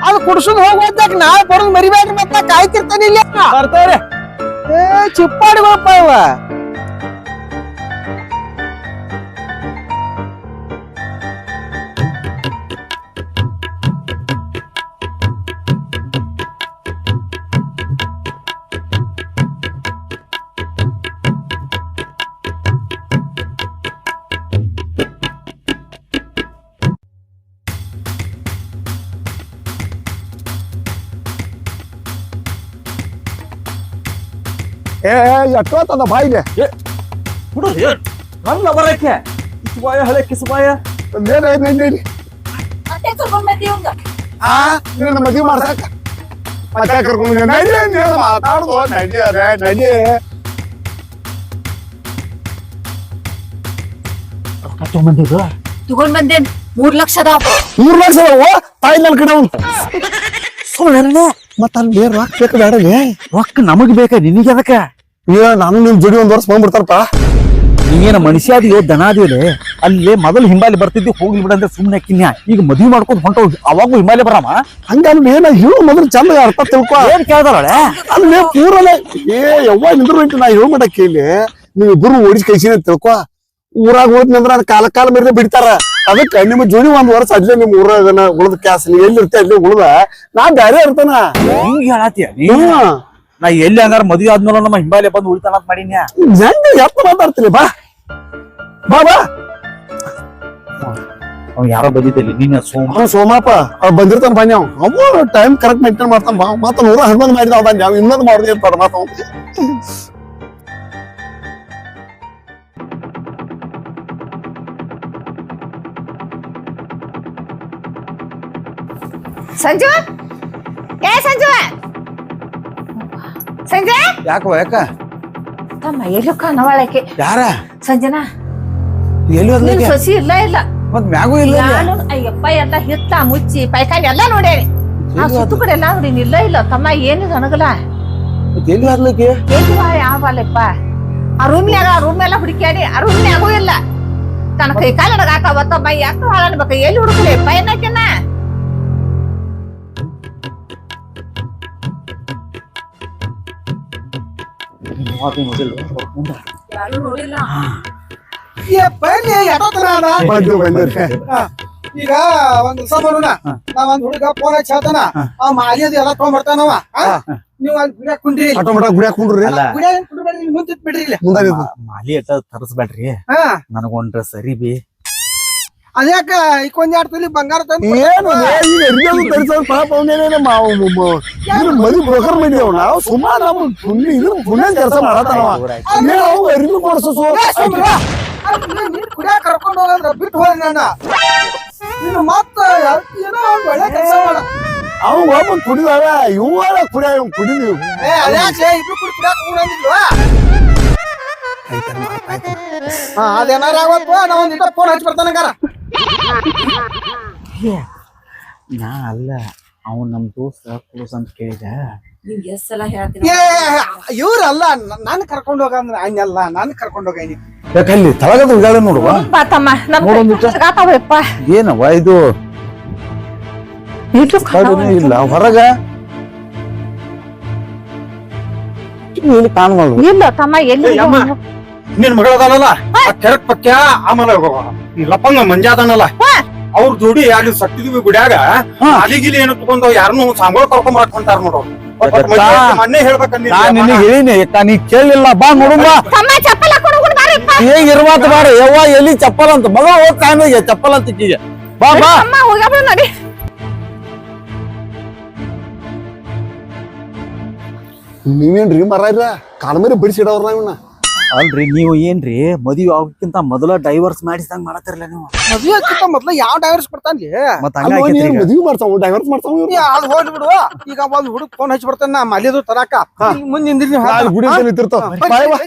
ಅದು ಕುಡ್ಸುದ್ ಹೋಗ್ಬೋದಾಗ ನಾ ಬರೋದ್ ಮರಿಬೇಡ್ರಿ ಮತ್ತ ಕಾಯ್ತಿರ್ತಾನೆ ಇಲ್ಲ ಬರ್ತಾವ್ರೆ. ಏ ಚಿಪ್ಪಾಡಿಗಳಪ್ಪ ಇವ. ಏ ಎಷ್ಟೊತ್ತದ ಬಾಯಿಗೆ ನನ್ನ ಬರಕ್ಕೆ. ಕಿಸುಬಾಯ ಹಳೆ ಕಿಸುಬಾಯ. ಆ ನಿನ್ನ ಮದ್ವಿ ಮಾಡ್ಸಕ. ಮತ್ತೆ ಕರ್ಕೊಂಡು ನಡಿ ನೀನು ಮಾತಾಡ್ದು ನಡಿ ಅರೆ ನಡಿ. ತಗೊಂಡ್ ಬಂದೇನ್ ಮೂರ್ ಲಕ್ಷ ಅದಾವ. ಮೂರ್ ಲಕ್ಷ ಅದಾವು? ತಾಯಿ ನನ್ನ ಕಡೆ ಉಂಟು ಸುಳ್ಳು ಮತ್ತ ಅಲ್ಲಿ ಬೇರೆ ರೊಕ್ಕ ಬೇಕು ಬೇಡಲಿ ರೊಕ್ಕ ನಮಗ್ ಬೇಕ ನಿನಗೆ ಅದಕ್ಕ? ಏ ನಾನು ನಿಮ್ ಜೋಡಿ ಒಂದ್ ವರ್ಷ ಬಂದ್ಬಿಡ್ತಾರಪ್ಪ ನೀನ ಮನುಷ್ಯ ಅದಿಯೋ ದನ ಅದಿಯೋಲೆ ಅಲ್ಲಿ ಮೊದಲು ಹಿಂಬಾಲಿ ಬರ್ತಿದ್ದಿ ಹೋಗ್ಲಿ ಬಿಡಂದ್ರೆ ಸುಮ್ಮನೆ ಕಿನ್ಯ ಈಗ ಮದುವೆ ಮಾಡ್ಕೊಂಡು ಹೊಂಟೋ ಅವಾಗೂ ಹಿಂಬಾಲಿ ಬರಮ್ಮ? ಹಂಗಲ್ಲ ಏನ ಹೇಳು ಮೊದಲು ಚಂದ ಅರ್ಥ ತಿಳ್ಕೊ. ಏನ್ ಕೇಳ್ದಾಳೆ ಅಲ್ಲಿ ಪೂರಲ್ಲ ಏ ಯವ್ವ ನಿಂದ್ರು ಬಿಟ್ಟು ನಾ ಹೇಳ ಮಾಡಕ್ಕೆ ಇಲ್ಲಿ. ನೀವು ಇಬ್ರು ಓಡಿಸಿ ಕೈಸಿನ ತಿಳ್ಕೊ. ಊರಾಗ ಹೋದ್ನಂದ್ರ ಅದ್ ಕಾಲ ಕಾಲ ಮೇಲೆ ಬಿಡ್ತಾರ. ಅದಕ್ಕೆ ನಿಮ್ಮ ಜೋಡಿ ಒಂದ್ ವರ್ಷ ಅಲ್ಲೇ ನಿಮ್ ಊರಾಗ ಉಳ್ದ ಕ್ಯಾಸ್ ನೀ ಎಲ್ಲಿ ಇರ್ತೀಯ ಅಲ್ಲಿ ಉಳ್ದ ನಾ ಬ್ಯಾರೆ ಇರ್ತಾನ. ಹಿಂಗ್ ಹೇಳತ್ತೀಯ ನೀ ಎಲ್ಲಿ ಹಂಗಾರ ಮದ್ವಿ ಆದ್ಮೇಲೆ ನಮ್ಮ ಹಿಂಬಾಲಿ ಬಂದು ಉಳಿತಾನ ಅಂತ ಮಾಡೀನಿ. ಹೆಂಗ ಎತ್ತ ಮಾತಾಡ್ತೀರಿ ಬಾ. ಬಾ ಬಾ. ಅವ್ ಯಾರೋ ಬಂದಿದ್ದಲ್ಲಿ ನೀನ ಸೋಮ. ಸೋಮಪ್ಪ ಅವ್ ಬಂದಿರ್ತಾನ ಬನ್ನಿ ಅವ್ ಅವ ಟೈಮ್ ಕರೆಕ್ಟ್ ಮೇಂಟೈನ್ ಮಾಡ್ತಾನ ಬಾ. ಮತ್ತ ನೂರ ಹನ್ನೊಂದು ಮಾಡಿದ ಅವ ಬಂದ ಅವ್ ಇನ್ನೊಂದು ಮಾಡ್ದೆ ಇರ್ತಾರ ಅವ ಸಂಜು? ಏ ಸಂಜು? ಸಂಜೆ? ಯಾಕೋ ಯಾಕ? ತಮ್ಮ ಎಲ್ಲಕ್ಕ ನವಳಕ್ಕೆ? ಯಾರ? ಸಂಜನಾ? ಎಲ್ಲಿ ನಿನ್ ಸಸಿ ಇಲ್ಲ ಇಲ್ಲ. ಮತ್ ಮ್ಯಾಗೂ ಇಲ್ಲ ನಾನು ಅಯ್ಯಪ್ಪ ಎಲ್ಲ ಹಿತ್ತ ಮುಚ್ಚಿ ಪೈಕಾಯಿ ಎಲ್ಲ ನೋಡ್ಯಾರಿ ಆ ಸುತ್ತು ಕಡೆ ಎಲ್ಲ ನೋಡಿನಿ ಇಲ್ಲ ಇಲ್ಲ. ತಮ್ಮ ಏನಿದೆ ಅನಗಲ್ಲ? ಎಲ್ಲಿ ಹರ್ಲಿಕ್ಕೆ ಎಲ್ಲಿ ಯಾವಲ್ಲಪ್ಪ ಆ ರೂಮ್ನ್ಯಾಗ ಆ ರೂಮ್ ಎಲ್ಲ ಹುಡುಕ್ಯಾಡಿ ಆ ರೂಮ್ನ್ಯಾಗೂ ಇಲ್ಲ. ತನ್ನ ಕೈ ಕಾಲ ನಡಗಾಕ ತಮ್ಮ. ಯಾಕೆ ಹಾಳ ಅನ್ಬೇಕ ಎಲ್ಲಿ ಹುಡುಕ್ಲಿಪ್ಪ ಏನಕ್ಕಿನ್ನ ಹೋಗಿಲ್ಲ ಈಗ ಒಂದ್ ದಿವಸ ಮಾಡೋಣ ನಾ ಒಂದ್ ಹುಡುಗ ಫೋನ್ ಹಚ್ಚಿ ಹೇಳ್ತಾನ. ಆ ಮಾಲಿಯದ ಎಲ್ಲ ತಗೊಂಡ್ಬರ್ತಾನವ ನೀವು ಅಲ್ಲಿ ಗುಡಿಯಾಗ ಕುಂಡ್ರಿ ಇಲ್ಲಿ. ಆಟೋಮೆಟಿಕ್ ಗುಡಿಯಾಗ ಕುಂಡ್ರಿ. ಅಲ್ಲ ಗುಡಿಯಾಗ ಬಿಡ್ರಿ ಇಲ್ಲಿ. ಮುಂದೆ ಮಾಲಿ ಎಟ್ಟ ತರಸ್ಬೇಡ್ರಿ. ಹಾ. ನನಗೊಂಡ್ರ ಸರಿ ಬಿ. ಅದ್ಯಾಕ ಈಗ ಒಂದೆರಡು ತಲಿ ಬಂಗಾರ ತಂದು ಏನು ಲೇ, ಈಗ ಅರ್ಬಿಯದು ತರಿಸೋದು ಪಾಪ ಅವನೇನೇನೆ ಮದಿ ಬ್ರೋಕರ್ ಮಾಡಿದೇವ್ ನಾವು ಸುಮಾರು ನಮ್ಮ ಪುಣ್ಯ ಇದ್ರ ಪುಣ್ಯ ಕೆಲಸ ಮಾಡತ್ತಾನವ. ನೀನು ಅವ್ ಅರ್ಬಿ ಕೊಡ್ಸು ಕುಡಿಯಾಕ ಕರ್ಕೊಂಡು ಹೋಗಂದ್ರ ಬಿಟ್ಟು ಹೋಗಿ ನನ್ನ. ನೀನು ಮತ್ತ ಏನೋ ಒಂದ್ ಒಳ್ಳೆ ಕೆಲಸ ಮಾಡ. ಅವ ಒಬ್ಬ ಕುಡಿದಾವ ಇವಾಗ ಕುಡಿಯ ಇವ್ ಕುಡಿದೀವಿ ಏ ಅದ್ಯಾಕೆ ಇಬ್ರು ಕುಡಿ ಕುಡಿಯಾಕ ಹೋಗಂಗಿಲ್ವಾ ಹಾ ಅದೇನಾರ ಆವತ್ತು? ನಾ ಒಂದ್ ಇಟ್ಟ ಫೋನ್ ಹಚ್ಚಿ ಬರ್ತಾನಂಗಾರ ನಾ ಅಲ್ಲ ಅವ್ ನಮ್ ದೋಸ್ತ ಕ್ಲೋಸ್ ಅಂತ ಕೇಳಿದ ನಿಂಗೆ ಎಷ್ಟ್ ಸಲ ಹೇಳ್ತೀನಿ? ಏ ಇವ್ರಲ್ಲ ನಾನು ಕರ್ಕೊಂಡು ಹೋಗಂದ್ರ ಹಂಗಲ್ಲ ನಾನು ಕರ್ಕೊಂಡು ಹೋಗಿ ಯಾಕಲ್ಲಿ ತಳಗದ ಉಗಾಳ ನೋಡುವ. ಬಾ ತಮ್ಮ ನಮ್ ನೋಡೊಂದ್ ನಿಮಿಷ. ನಡಗಾತಾವಪ್ಪ ಏನವ ಇದು? ಇಲ್ಲ ಹೊರಗ? ಇಲ್ಲಿ ತಮ್ಮ ಎಲ್ಲಿ. ನಿನ್ ಮಗಳದಾನಲ್ಲ ಆ ಕೆರಕ್ ಪಕ್ಯ ಆಮೇಲೆ ಈ ಲಪಂಗ ಮಂಜಾದನಲ್ಲ. ಅವ್ರ ಜೋಡಿ ಯಾರು ಸತ್ತಿದ್ವಿ ಗುಡ್ಯಾಗ. ಅಲಿಗಿಲಿ ಏನು ತಗೊಂಡ್ ಯಾರನ್ನು ಸಾಂಗೋಳ ಕರ್ಕೊಂಡ್ ಹೊಂಟಾರ ನೋಡು. ಮೊನ್ನೆ ನಿನಗೆ ಹೇಳಿನಿ ನೀ ಕೇಳಿಲ್ಲ ಬಾ ಇರ್ವಾತ ಬಾರ ಯವ್ವ ಎಲ್ಲಿ ಚಪ್ಪಲ್ ಅಂತ. ಮಗ ಹೋಗ್ ಟೈಮಿಗೆ ಚಪ್ಪಲ್ ಅಂತ ಈಕಿಗೆ ಬಾ ಬಾ. ನೋಡಿ. ನೀವೇನ್ರಿ ಮರ ಕಾಲ್ಮೇರಿ ಬಿಡಿಸಿಡವ್ರ ಇವನ್ನ ಅಲ್ರಿ ನೀವು ಏನ್ರಿ ಮದುವೆ ಆಗೋಕ್ಕಿಂತ ಮೊದಲ ಡೈವರ್ಸ್ ಮಾಡಿಸಿದಂಗ ಮಾಡತ್ತಿರಲ್ಲ ನೀವು? ಮದುವೆ ಆಗ್ತಿತ್ತ ಮೊದ್ಲ ಯಾವ ಡೈವರ್ಸ್ ಬರ್ತಾನ್ಲಿ ಮತ್ತ ಮದ್ವಿ ಮಾಡ್ತಾವ ಡೈವರ್ಸ್ ಮಾಡ್ತಾವ ಇವ್ರು. ಏ, ಅದ್ ಹೋಗಿ ಬಿಡು. ಈಗ ಒಂದ್ ಹುಡುಗ ಫೋನ್ ಹಚ್ಚಿ ಬರ್ತಾನ ನಾ ಮಲಿದು ತರಾಕ. ಮುಂದೆ ನಿಂದಿರಿ ನೀವು ಅಲ್ಲಿ ಗುಡಿ ಹತ್ರ ನಿಂತಿರ್ತಾವ ಬಾಯ್ ಬಾ.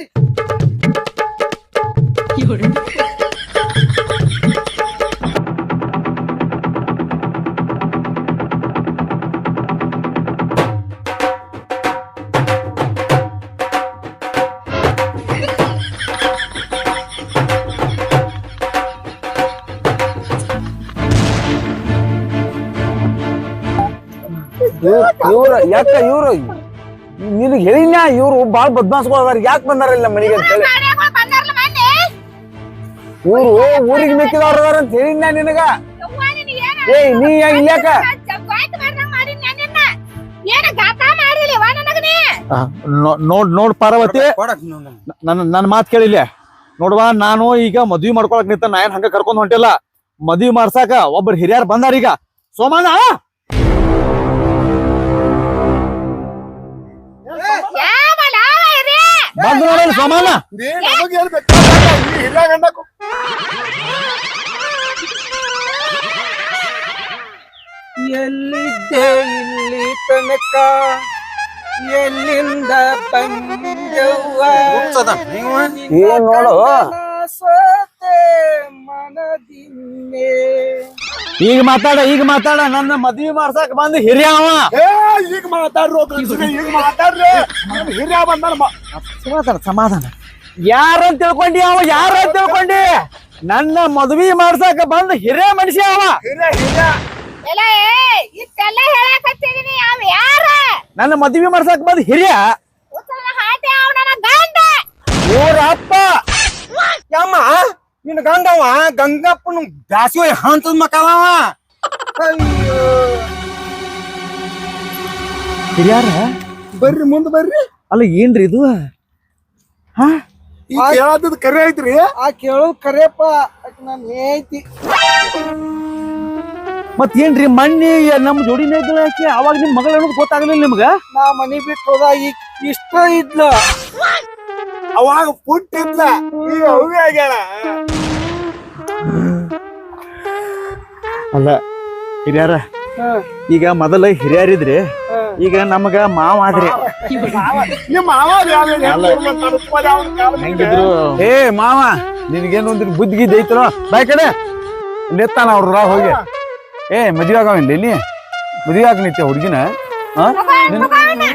ಯಾಕ ಇವ್ರು ನಿನಗೆ ಹೇಳಿನ ಇವ್ರು ಬಾಳ ಬದ್ಮಾಸ್ಗಳದಾರ. ಯಾಕೆ ಬಂದಾರ ಇಲ್ಲ ಮನೆಗೆ ಅಂತ ಹೇಳಿ? ಊರು ಊರಿಗೆ ಮೆಕ್ಕಿದವ್ರ ಅದಾರ ಅಂತ ಹೇಳಿನ ನಿನಗ? ಏ ನೀ ಇಲ್ಯಾಕ? ನೋಡ್ ನೋಡ್ ಪಾರ್ವತಿ. ನನ್ನ ನನ್ನ ಮಾತು ಕೇಳಿಲ್ಲ. ನೋಡ್ವಾ ನಾನು ಈಗ ಮದ್ವಿ ಮಾಡ್ಕೊಳಕ್ ನಿಂತ ನಾ ಏನ್ ಹಂಗ ಕರ್ಕೊಂಡ್ ಹೊಂಟಿಲ್ಲ. ಮದ್ವಿ ಮಾಡ್ಸಾಕ ಒಬ್ಬರು ಹಿರಿಯರ್ ಬಂದಾರ ಈಗ ಸೋಮಣ್ಣ ಬಂದ್ ನೋಡೋಣ ಸಮಾನ ಗಂಡಕ್ಕೂ. ಎಲ್ಲಿದ್ದೆ ಇಲ್ಲಿ ತನಕ? ಎಲ್ಲಿಂದ ಬಂದವ್ವ? ಏನ್ ನೋಡು. ಮನದಿನ್ನೆ ಈಗ ಮಾತಾಡ ಈಗ ಮಾತಾಡ ನನ್ನ ಮದ್ವಿ ಮಾಡ್ಸಕ್ ಬಂದ್ ಹಿರಿಯ ಅವ ಏ ಈಗ ಮಾತಾಡ್ರು ಈಗ ಮಾತಾಡ್ರಿ. ಹಿರಿಯ ಬಂದ ಸಮಾಧಾನ ಸಮಾಧಾನ. ಯಾರ ಯಾರಂತ ತಿಳ್ಕೊಂಡಿ ಅವ ಯಾರ ಅಂತ ತಿಳ್ಕೊಂಡಿ? ನನ್ನ ಮದ್ವಿ ಮಾಡ್ಸಕ್ ಬಂದ್ ಹಿರಿಯ ಮನುಷ್ಯ ಅವ. ನನ್ನ ಮದ್ವಿ ಮಾಡ್ಸಕ್ ಬಂದ ಹಿರಿಯ. ಅಪ್ಪ ಯಮ್ಮ ನಿನ್ ಗಂಡವ? ಗಂಗಪ್ಪನ ದಾಸಿವ ಹಂತದ ಮಕ್ಕಳವ? ಅಯ್ಯೋ. ಹಿರಿಯಾರ? ಬರ್ರಿ ಮುಂದ ಬರ್ರಿ. ಅಲ್ಲ ಏನ್ರಿ ಇದು? ಹಾ? ಹೇಳದ್ ಕರೆ ಐತ್ರಿ. ಆ ಕೇಳೋದ್ ಕರೆಯಪ್ಪ ನಾನು ಐತಿ ಮತ್ ಏನ್ರಿ ಮಣ್ಣಿ ನಮ್ ಜೋಡಿನೇ ಇದ್ದಳ ಆಕಿ? ಅವಾಗ ನಿಮ್ ಮಗಳ ಅನ್ನೋದು ಗೊತ್ತಾಗ್ಲಿಲ್ಲ ನಿಮ್ಗ? ನಾ ಮನಿ ಬಿಟ್ಟು ಹೋದ ಈಗ ಇಷ್ಟ ಇದ್ಲ. ಅವಾಗ ಪುಟ್ಟಿದ್ಲ ಈಗ ಅವ್ಗೆ ಆಗ್ಯಾಳ. ಅಲ್ಲ ಹಿರಿಯಾರ ಈಗ ಮೊದಲ ಹಿರಿಯರಿದ್ರಿ ಈಗ ನಮಗ ಮಾವ ಆದ್ರಿ. ನಿಮ್ಮ ಮಾವ. ಹೆಂಗಿದ್ರು? ಏ ಮಾವ ನಿನ್ಗೇನೊಂದ್ ಬುದ್ಧಿ ಗಿದ್ದಿ ಐತನೋ ಬಾಯ್ ಕಡೆ. ನೆತ್ತಾನ ಅವ್ರ ಹೋಗಿ. ಏ ಮದ್ವೆ ಆಗವಿಲ್ಲ ಇಲ್ಲಿ? ಮದ್ವೆ ಆಗ ನಿತ್ಯ ಹುಡುಗಿನ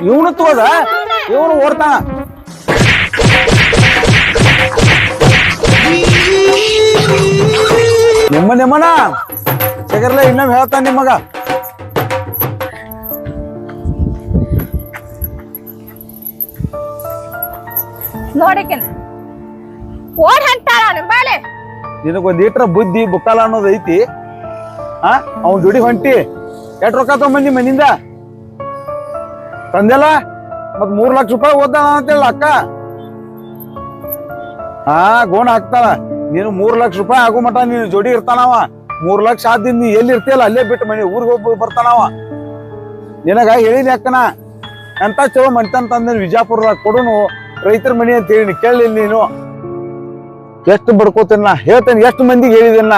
ಇವನು ತೋದ ಇವನು ಓಡ್ತಾನ. ನಿಮ್ಮ ನಿಮ್ಮನ ಸಗರ್ಲೆ ಇನ್ನೊಮ್ಮೆ ಹೇಳ್ತಾನೆ ನಿಮ್ಮಗ ನೋಡಿಕಿನ? ಓಡ್ ಹಂಟಾಳ ನಿನಗೊಂದ್ ಈಟ್ರ ಬುದ್ಧಿ ಬುಕ್ಕಲ ಅನ್ನೋದು ಐತಿ. ಆ ಅವ್ನ್ ದುಡಿ ಹೊಂಟಿ. ಎಷ್ಟ್ ರೊಕ್ಕ ತಗೊಂಬಂದಿ ಮನಿಂದ? ತಂದೆಲ್ಲ? ಮತ್ ಮೂರ್ ಲಕ್ಷ ರೂಪಾಯಿ ಓದ್ದಾನ ಅಂತೇಳ ಅಕ್ಕ. ಹಾ ಗೋಣ ಹಾಕ್ತಾಳ. ನೀನು ಮೂರ್ ಲಕ್ಷ ರೂಪಾಯಿ ಆಗೋ ಮಟ ನೀನು ಜೋಡಿ ಇರ್ತಾನವ. ಮೂರ್ ಲಕ್ಷ ಆದ್ದಿಂದ ನೀ ಎಲ್ಲಿ ಇರ್ತೀಯಲ್ಲ, ಅಲ್ಲೇ ಬಿಟ್ಟು ಮನೆ, ಊರಿಗೆ ಹೋಗಿ ಬರ್ತಾನವ. ನಿನಗ ಹೇಳಿನಿ ಅಕ್ಕನ. ಎಂತ ಚಲೋ ಮನ್ತನ್ ತಂದೇನು ವಿಜಾಪುರದಾಗ ಕೊಡುನು, ರೈತರ ಮನಿ ಅಂತ ಹೇಳಿ ಕೇಳಲಿಲ್ಲ ನೀನು. ಎಷ್ಟು ಬಡ್ಕೋತೀನ ಹೇಳ್ತೇನೆ, ಎಷ್ಟು ಮಂದಿಗೆ ಹೇಳಿದೇನ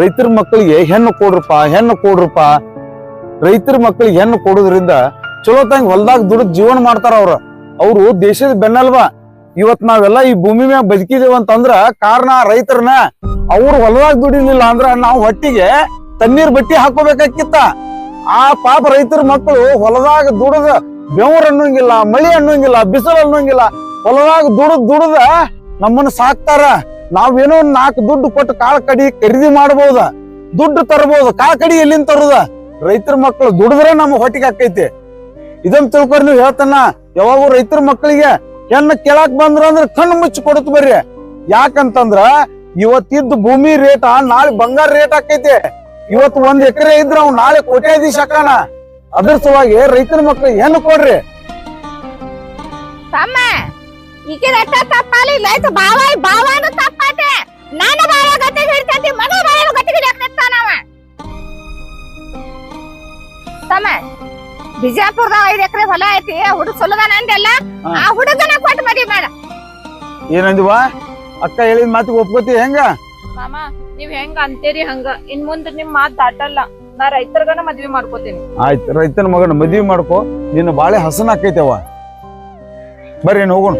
ರೈತರ ಮಕ್ಕಳಿಗೆ ಹೆಣ್ಣು ಕೊಡ್ರಪ್ಪ ಹೆಣ್ಣು ಕೊಡ್ರಪ್ಪ. ರೈತರ ಮಕ್ಕಳಿಗೆ ಹೆಣ್ಣು ಕೊಡೋದ್ರಿಂದ ಚಲೋ ತಂಗ ಹೊಲ್ದಾಗ ದುಡ್ದು ಜೀವನ ಮಾಡ್ತಾರ ಅವ್ರ. ಅವರು ದೇಶದ ಬೆನ್ನಲ್ವಾ. ಇವತ್ ನಾವೆಲ್ಲ ಈ ಭೂಮಿ ಮ್ಯಾಗ ಬದುಕಿದೇವ ಅಂತಂದ್ರ ಕಾರಣ ರೈತರನ್ನ ಅವ್ರು ಹೊಲದಾಗ ದುಡಿಲಿಲ್ಲ ಅಂದ್ರ ನಾವು ಹೊಟ್ಟಿಗೆ ತಣ್ಣೀರ್ ಬಟ್ಟಿ ಹಾಕೋಬೇಕಾಕಿತ್ತ ಆ ಪಾಪ ರೈತರ ಮಕ್ಕಳು ಹೊಲದಾಗ ದುಡದ ಬೆವರ್ ಅನ್ನೋಂಗಿಲ್ಲ, ಮಳಿ ಅನ್ನೋಂಗಿಲ್ಲ, ಬಿಸಿಲು ಅನ್ನೋಂಗಿಲ್ಲ, ಹೊಲದಾಗ ದುಡದ್ ದುಡದ ನಮ್ಮನ್ನ ಸಾಕ್ತಾರ. ನಾವೇನೋ ನಾಲ್ಕು ದುಡ್ಡು ಕೊಟ್ಟು ಕಾಳ ಕಡಿ ಖರೀದಿ ಮಾಡಬಹುದ ದುಡ್ಡು ತರಬಹುದು ಕಾಳ ಕಡಿ ಎಲ್ಲಿಂದ ತರುದ? ರೈತರ ಮಕ್ಕಳು ದುಡಿದ್ರೆ ನಮ್ಮ ಹೊಟ್ಟಿಗೆ ಹಾಕೈತಿ ಇದನ್ ತಿಳ್ಕೊಂಡು ನೀವು ಹೇಳ್ತಾನ, ಯಾವಾಗೂ ರೈತರ ಮಕ್ಕಳಿಗೆ ಹೆಣ್ಣು ಕೇಳಾಕ್ ಬಂದ್ರ ಅಂದ್ರೆ ಕಣ್ಣು ಮುಚ್ಚಿ ಕೊಡುತ್ತ ಬರ್ರಿ. ಯಾಕಂತಂದ್ರ ಇವತ್ತಿದ್ದು ಭೂಮಿ ರೇಟ ನಾಳೆ ಬಂಗಾರ ರೇಟ್ ಆಕೈತಿ. ಇವತ್ತು ಒಂದ್ ಎಕರೆ ಇದ್ರ ಅವ್ನು ನಾಳೆ ಕೋಟ್ಯಾಧೀಶ ಹಾಕಣ ಅದ್ರ ಸಲುವಾಗಿ ರೈತರ ಮಕ್ಳು ಹೆಣ್ಣು ಕೊಡ್ರಿ. ತಮ್ಮ ತಮ್ಮ ಬಿಜಾಪುರದಾಗ ಐದ್ ಎಕರೆ ಹೊಲ ಐತಿ ಹುಡುಗ ಸೊಲ್ಲದಾನ ಅಂದೆಲ್ಲ ಆ ಹುಡುಗನ ಕೊಟ್ಟು ಮದಿ ಮಾಡ. ಏನಂದಿವ ಅಕ್ಕ ಹೇಳಿದ ಮಾತಿಗೆ ಒಪ್ಕೋತಿ ಹೆಂಗ? ಮಾಮ ನೀವ್ ಹೆಂಗ ಅಂತೀರಿ ಹಂಗ? ಇನ್ ಮುಂದ್ ನಿಮ್ ಮಾತ್ ದಾಟಲ್ಲ. ನಾ ರೈತರ್ಗನ ಮದ್ವಿ ಮಾಡ್ಕೋತೀನಿ. ಆಯ್ತು ರೈತನ ಮಗನ ಮದ್ವಿ ಮಾಡ್ಕೋ. ನಿನ್ನ ಬಾಳೆ ಹಸನ ಆಕೈತವ ಬರ್ರಿ ಏನ್ ಹೋಗೋಣ.